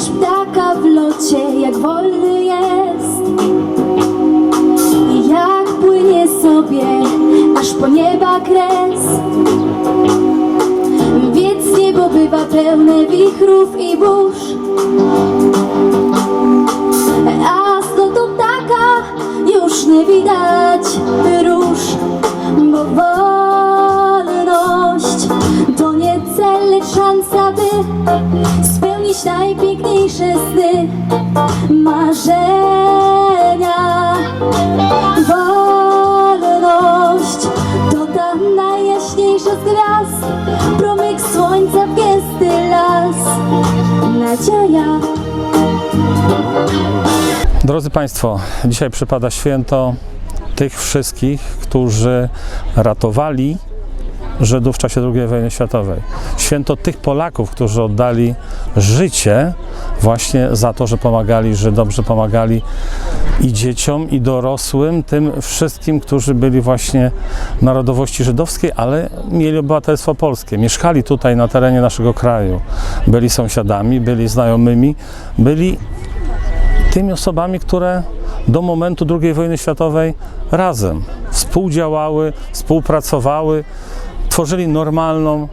niż ptaka w locie, jak wolny jest. I jak płynie sobie, aż po nieba kres. Więc niebo bywa pełne wichrów i burz. A z lotu ptaka już nie widać róż, bo wolność to nie cel, lecz szansa, by spełnić najpiękniejsze sny, marzenia. Wolność to ta najjaśniejsza z gwiazd, promyk słońca w gęsty las, nadzieja. Drodzy Państwo, dzisiaj przypada święto tych wszystkich, którzy ratowali Żydów w czasie II wojny światowej. Święto tych Polaków, którzy oddali życie właśnie za to, że pomagali że pomagali i dzieciom, i dorosłym, tym wszystkim, którzy byli właśnie narodowości żydowskiej, ale mieli obywatelstwo polskie. Mieszkali tutaj na terenie naszego kraju. Byli sąsiadami, byli znajomymi, byli tymi osobami, które do momentu II wojny światowej razem współdziałały, współpracowały, tworzyli normalną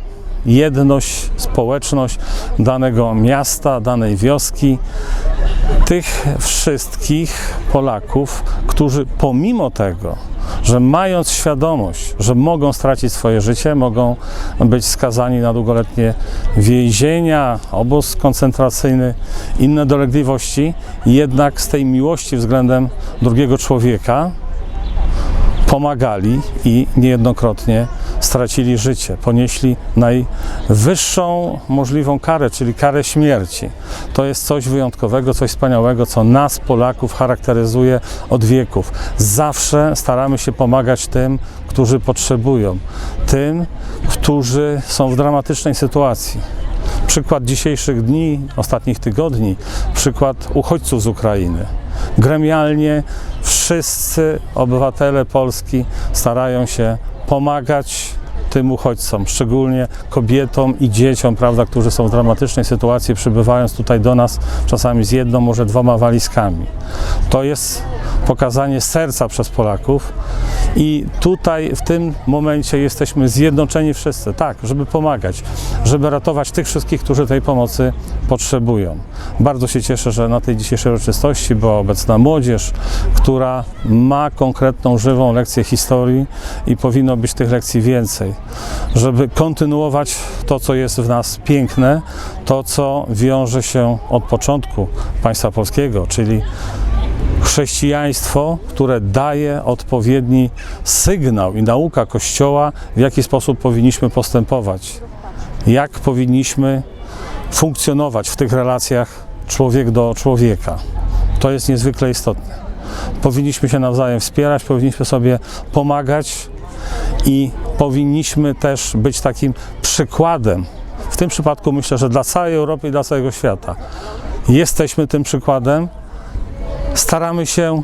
jedność, społeczność danego miasta, danej wioski. Tych wszystkich Polaków, którzy pomimo tego, że mając świadomość, że mogą stracić swoje życie, mogą być skazani na długoletnie więzienia, obóz koncentracyjny, inne dolegliwości, jednak z tej miłości względem drugiego człowieka pomagali i niejednokrotnie stracili życie, ponieśli najwyższą możliwą karę, czyli karę śmierci. To jest coś wyjątkowego, coś wspaniałego, co nas, Polaków, charakteryzuje od wieków. Zawsze staramy się pomagać tym, którzy potrzebują, tym, którzy są w dramatycznej sytuacji. Przykład dzisiejszych dni, ostatnich tygodni, przykład uchodźców z Ukrainy. Gremialnie wszyscy obywatele Polski starają się pomagać tym uchodźcom, szczególnie kobietom i dzieciom, prawda, którzy są w dramatycznej sytuacji, przybywając tutaj do nas czasami z jedną, może dwoma walizkami. To jest pokazanie serca przez Polaków i tutaj w tym momencie jesteśmy zjednoczeni wszyscy, tak, żeby pomagać, żeby ratować tych wszystkich, którzy tej pomocy potrzebują. Bardzo się cieszę, że na tej dzisiejszej uroczystości była obecna młodzież, która ma konkretną, żywą lekcję historii i powinno być tych lekcji więcej, żeby kontynuować to, co jest w nas piękne, to, co wiąże się od początku państwa polskiego, czyli chrześcijaństwo, które daje odpowiedni sygnał i nauka Kościoła, w jaki sposób powinniśmy postępować, jak powinniśmy funkcjonować w tych relacjach człowiek do człowieka. To jest niezwykle istotne. Powinniśmy się nawzajem wspierać, powinniśmy sobie pomagać i powinniśmy też być takim przykładem. W tym przypadku myślę, że dla całej Europy i dla całego świata. Jesteśmy tym przykładem, staramy się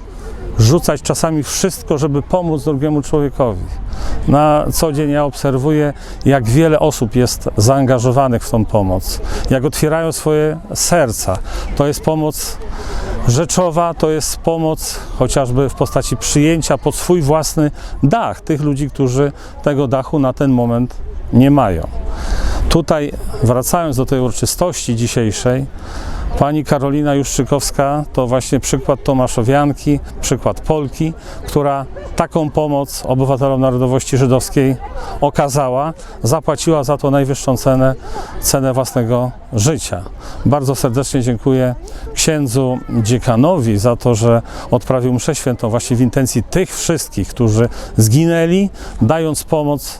rzucać czasami wszystko, żeby pomóc drugiemu człowiekowi. Na co dzień ja obserwuję, jak wiele osób jest zaangażowanych w tą pomoc, jak otwierają swoje serca. To jest pomoc rzeczowa, to jest pomoc chociażby w postaci przyjęcia pod swój własny dach tych ludzi, którzy tego dachu na ten moment nie mają. Tutaj, wracając do tej uroczystości dzisiejszej, Pani Karolina Juszczykowska to właśnie przykład Tomaszowianki, przykład Polki, która taką pomoc obywatelom narodowości żydowskiej okazała, zapłaciła za to najwyższą cenę, cenę własnego życia. Bardzo serdecznie dziękuję księdzu dziekanowi za to, że odprawił mszę świętą właśnie w intencji tych wszystkich, którzy zginęli, dając pomoc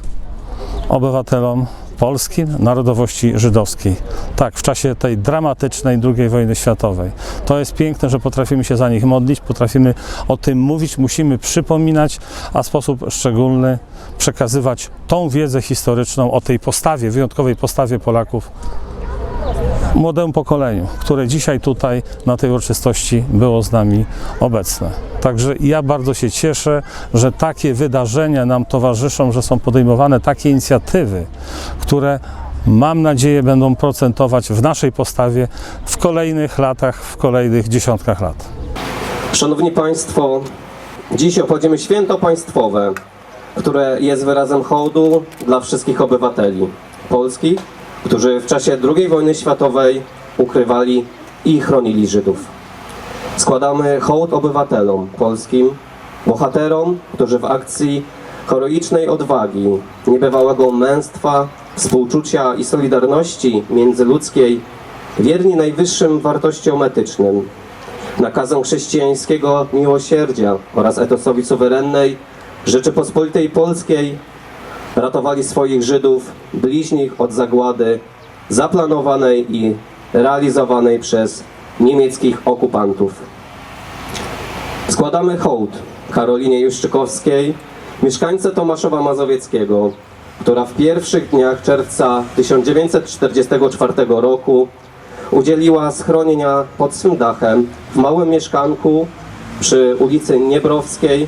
obywatelom polskim, narodowości żydowskiej. Tak, w czasie tej dramatycznej II wojny światowej. To jest piękne, że potrafimy się za nich modlić, potrafimy o tym mówić, musimy przypominać, a w sposób szczególny przekazywać tą wiedzę historyczną o tej postawie, wyjątkowej postawie Polaków młodemu pokoleniu, które dzisiaj tutaj na tej uroczystości było z nami obecne. Także ja bardzo się cieszę, że takie wydarzenia nam towarzyszą, że są podejmowane takie inicjatywy, które mam nadzieję, będą procentować w naszej postawie w kolejnych latach, w kolejnych dziesiątkach lat. Szanowni Państwo, dziś obchodzimy święto państwowe, które jest wyrazem hołdu dla wszystkich obywateli Polski, którzy w czasie II wojny światowej ukrywali i chronili Żydów. Składamy hołd obywatelom polskim, bohaterom, którzy w akcji heroicznej odwagi, niebywałego męstwa, współczucia i solidarności międzyludzkiej, wierni najwyższym wartościom etycznym, nakazom chrześcijańskiego miłosierdzia oraz etosowi suwerennej Rzeczypospolitej Polskiej ratowali swoich Żydów, bliźnich od zagłady zaplanowanej i realizowanej przez niemieckich okupantów. Składamy hołd Karolinie Juszczykowskiej, mieszkańce Tomaszowa Mazowieckiego, która w pierwszych dniach czerwca 1944 roku udzieliła schronienia pod swym dachem w małym mieszkanku przy ulicy Niebrowskiej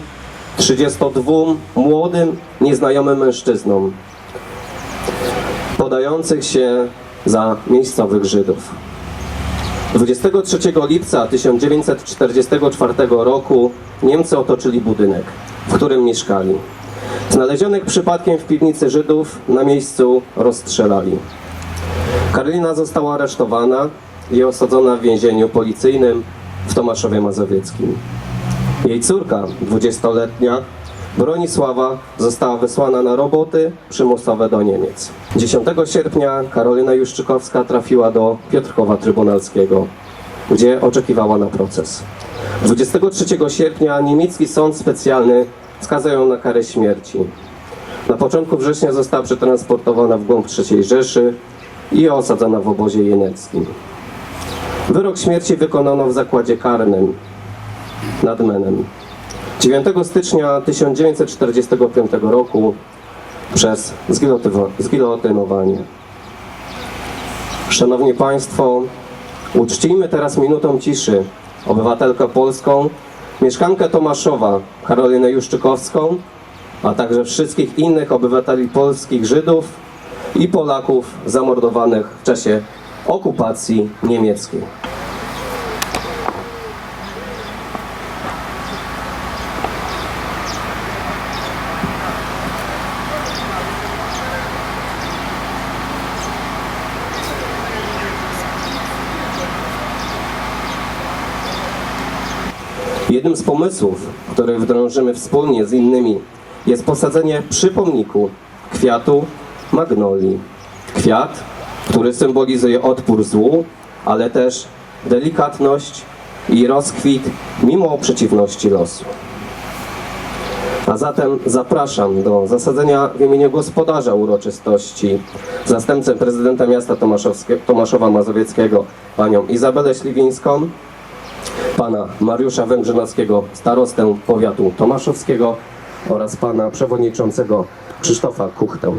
32 młodym, nieznajomym mężczyznom podających się za miejscowych Żydów. 23 lipca 1944 roku Niemcy otoczyli budynek, w którym mieszkali. Znalezionych przypadkiem w piwnicy Żydów na miejscu rozstrzelali. Karolina została aresztowana i osadzona w więzieniu policyjnym w Tomaszowie Mazowieckim. Jej córka, 20-letnia, Bronisława, została wysłana na roboty przymusowe do Niemiec. 10 sierpnia Karolina Juszczykowska trafiła do Piotrkowa Trybunalskiego, gdzie oczekiwała na proces. 23 sierpnia niemiecki sąd specjalny skazał ją na karę śmierci. Na początku września została przetransportowana w głąb III Rzeszy i osadzona w obozie jeneckim. Wyrok śmierci wykonano w zakładzie karnym nad Menem. 9 stycznia 1945 roku przez zgilotynowanie. Szanowni Państwo, uczcijmy teraz minutą ciszy obywatelkę polską, mieszkankę Tomaszowa, Karolinę Juszczykowską, a także wszystkich innych obywateli polskich Żydów i Polaków zamordowanych w czasie okupacji niemieckiej. Jednym z pomysłów, który wdrążymy wspólnie z innymi, jest posadzenie przy pomniku kwiatu magnolii. Kwiat, który symbolizuje odpór złu, ale też delikatność i rozkwit mimo przeciwności losu. A zatem zapraszam do zasadzenia w imieniu gospodarza uroczystości, zastępcę prezydenta miasta Tomaszowskie, Tomaszowa Mazowieckiego, panią Izabelę Śliwińską, pana Mariusza Węgrzynowskiego, starostę powiatu tomaszowskiego oraz pana przewodniczącego Krzysztofa Kuchtę.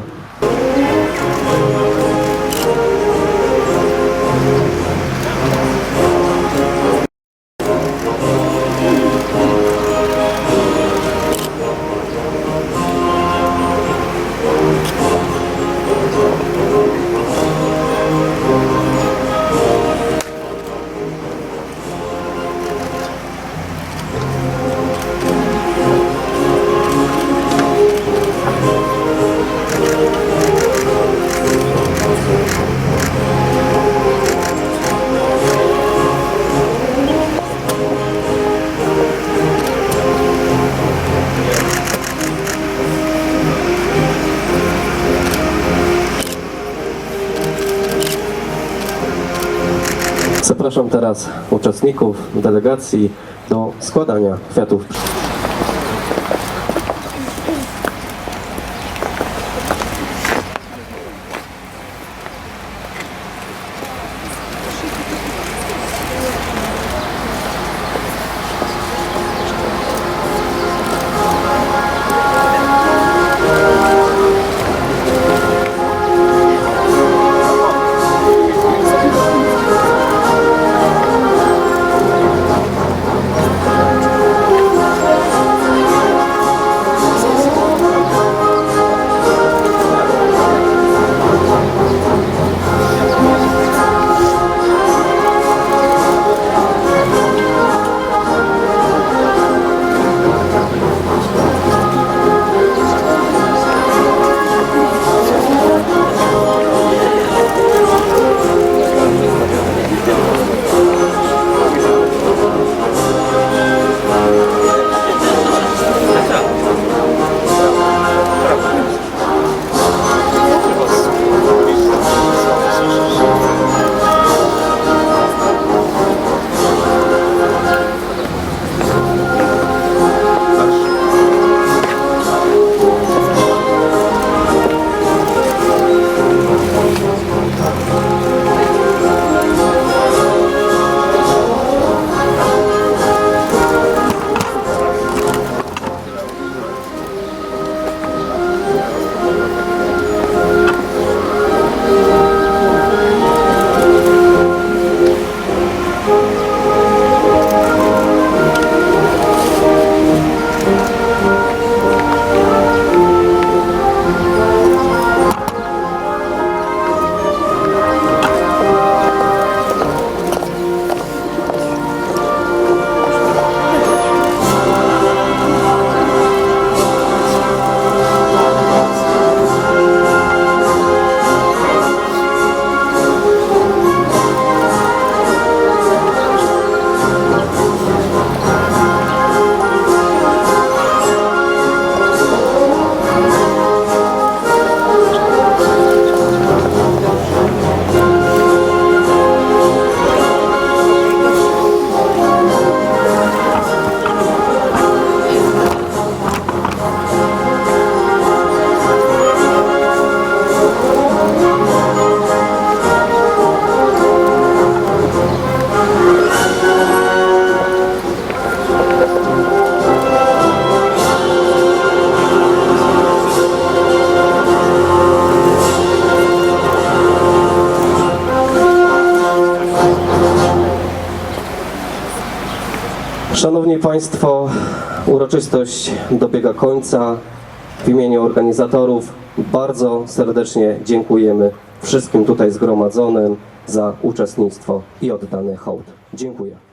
Zapraszam teraz uczestników delegacji do składania kwiatów. Szanowni Państwo, uroczystość dobiega końca. W imieniu organizatorów bardzo serdecznie dziękujemy wszystkim tutaj zgromadzonym za uczestnictwo i oddany hołd. Dziękuję.